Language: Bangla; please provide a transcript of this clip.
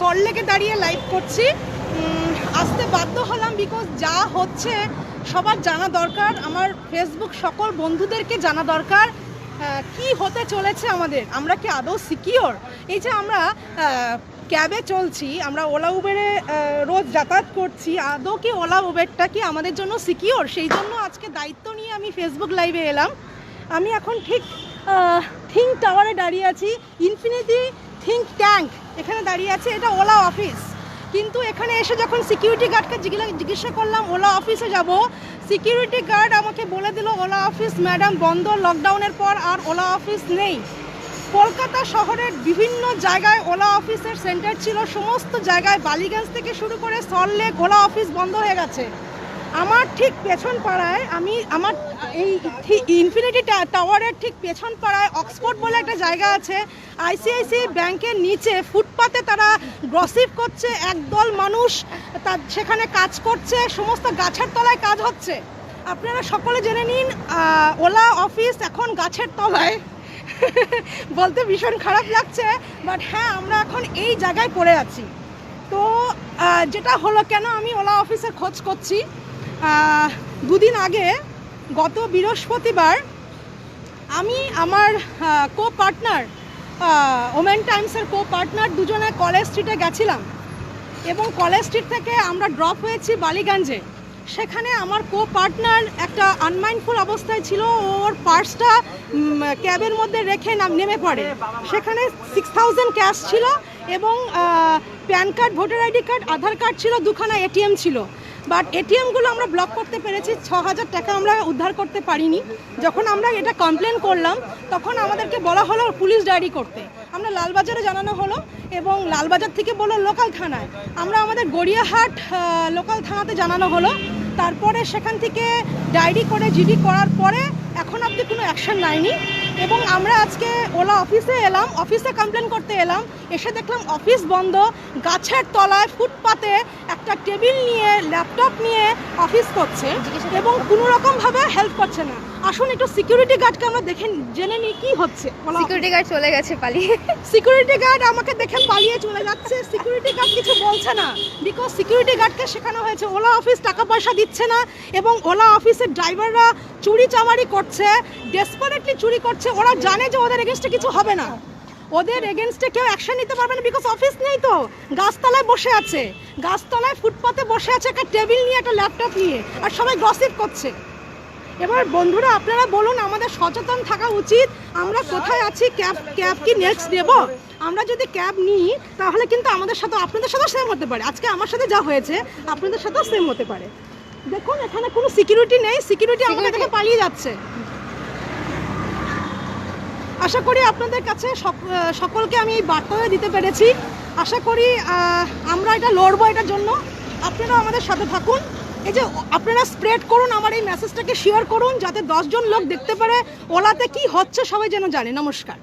সল্টলেকে দাঁড়িয়ে লাইভ করছি। আসতে বাধ্য হলাম বিকজ যা হচ্ছে সবার জানা দরকার। আমার ফেসবুক সকল বন্ধুদেরকে জানা দরকার কি হতে চলেছে আমাদের। আমরা কি আদৌ সিকিওর এই যে আমরা ক্যাবে চলছি, আমরা ওলা উবেরে রোজ যাতায়াত করছি, আদৌ কি ওলা উবেরটা কি আমাদের জন্য সিকিওর সেই জন্য আজকে দায়িত্ব নিয়ে আমি ফেসবুক লাইভে এলাম। আমি এখন ঠিক থিঙ্ক টাওয়ারে দাঁড়িয়ে আছি ইনফিনিটি থিঙ্ক ট্যাঙ্ক এখানে দাঁড়িয়ে আছে, এটা ওলা অফিস। কিন্তু এখানে এসে যখন সিকিউরিটি গার্ডকে জিজ্ঞাসা করলাম, ওলা অফিসে যাব? সিকিউরিটি গার্ড আমাকে বলে দিল, ওলা অফিস, ম্যাডাম, বন্ধ লকডাউনের পর আর ওলা অফিস নেই। কলকাতা শহরের বিভিন্ন জায়গায় ওলা অফিসের সেন্টার ছিল, সমস্ত জায়গায় বালিগঞ্জ থেকে শুরু করে সল্টলেক ওলা অফিস বন্ধ হয়ে গেছে। আমার ঠিক পেছন পাড়ায় আমি আমার এই ইনফিনিটি টাওয়ারের ঠিক পেছন পাড়ায় অক্সফোর্ড বলে একটা জায়গা আছে। আইসিআইসিআই ব্যাংকের নিচে ফুটপাতে তারা গ্রসিপ করছে, একদল মানুষ তার সেখানে কাজ করছে, সমস্ত গাছের তলায় কাজ হচ্ছে। আপনারা সকলে জেনে নিন ওলা অফিস এখন গাছের তলায়। বলতে ভীষণ খারাপ লাগছে বাট হ্যাঁ আমরা এখন এই জায়গায় পড়ে আছি। তো যেটা হলো কেন আমি ওলা অফিসে খোঁজ করছি? দুদিন আগে গত বৃহস্পতিবার আমি আমার কো পার্টনার ওমেন টাইমসের কো পার্টনার দুজনে কলেজ স্ট্রিটে গেছিলাম। এবং কলেজ স্ট্রিট থেকে আমরা ড্রপ হয়েছি বালিগঞ্জে। সেখানে আমার কো পার্টনার একটা আনমাইন্ডফুল অবস্থায় ছিল। ওর পার্সটা ক্যাবের মধ্যে রেখে নাম, নেমে পড়ে। সেখানে সিক্স থাউজেন্ড ক্যাশ ছিল এবং PAN card voter ID card Aadhaar card ছিল, দুখানা এটিএম ছিল। বাট এটিএমগুলো আমরা ব্লক করতে পেরেছি। ছ হাজার টাকা আমরা উদ্ধার করতে পারিনি। যখন আমরা এটা কমপ্লেন করলাম, তখন আমাদেরকে বলা হলো পুলিশ ডায়েরি করতে। আমরা লালবাজারে জানানো হলো এবং লালবাজার থেকে বলল লোকাল থানায়। আমরা আমাদের গড়িয়াহাট লোকাল থানাতে জানানো হলো। তারপরে সেখান থেকে ডায়েরি করে, জিডি করার পরে এখন অবধি কোনো অ্যাকশন নেয়নি। এবং আমরা আজকে ওলা অফিসে এলাম, অফিসে কমপ্লেন করতে এলাম। এসে দেখলাম অফিস বন্ধ গাছের তলায় ফুটপাতে একটা টেবিল নিয়ে ল্যাপটপ নিয়ে অফিস করছে এবং কোনো রকমভাবে হেল্প করছে না। আসুন একটু সিকিউরিটি গার্ডকে আমরা দেখে জেনে নিই কি হচ্ছে সিকিউরিটি গার্ড চলে গেছে পালিয়ে। সিকিউরিটি গার্ড আমাকে দেখে পালিয়ে চলে যাচ্ছে। সিকিউরিটি গার্ড কিছু বলছে না। বিকজ সিকিউরিটি গার্ডকে শেখানো হয়েছে ওলা অফিস টাকা পয়সা দিচ্ছে না এবং ওলা অফিসের ড্রাইভাররা চুরি চামারি করছে ডেসপারেটলি চুরি করছে ওরা জানে যে ওদের এগেনস্টে কিছু হবে না। ওদের এগেনস্টে কেউ অ্যাকশন নিতে পারবে না বিকজ অফিস নেই তো। গাছতলায় বসে আছে। গাছতলায় ফুটপাতে বসে আছে একটা টেবিল নিয়ে একটা ল্যাপটপ নিয়ে আর সবাই গসিপ করছে। এবার বন্ধুরা আপনারা বলুন আমাদের সচেতন থাকা উচিত। আমরা কোথায় আছি ক্যাব ক্যাব কি নেক্সট নেব? আমরা যদি ক্যাব নিই তাহলে কিন্তু আমাদের সাথে আপনাদের সাথেও সেম হতে পারে। আজকে আমার সাথে যা হয়েছে আপনাদের সাথেও সেম হতে পারে। দেখুন এখানে কোনো সিকিউরিটি নেই। সিকিউরিটি আমাদের থেকে পালিয়ে যাচ্ছে। আশা করি আপনাদের কাছে সক- সকলকে আমি এই দিতে পেরেছি। আশা করি আমরা এটা লড়বো এটার জন্য। আপনারাও আমাদের সাথে থাকুন। এই যে আপনারা স্প্রেড করুন আমার এই মেসেজটাকে শেয়ার করুন, যাতে দশজন লোক দেখতে পারে, ওলাতে কি হচ্ছে সবাই যেন জানে। নমস্কার।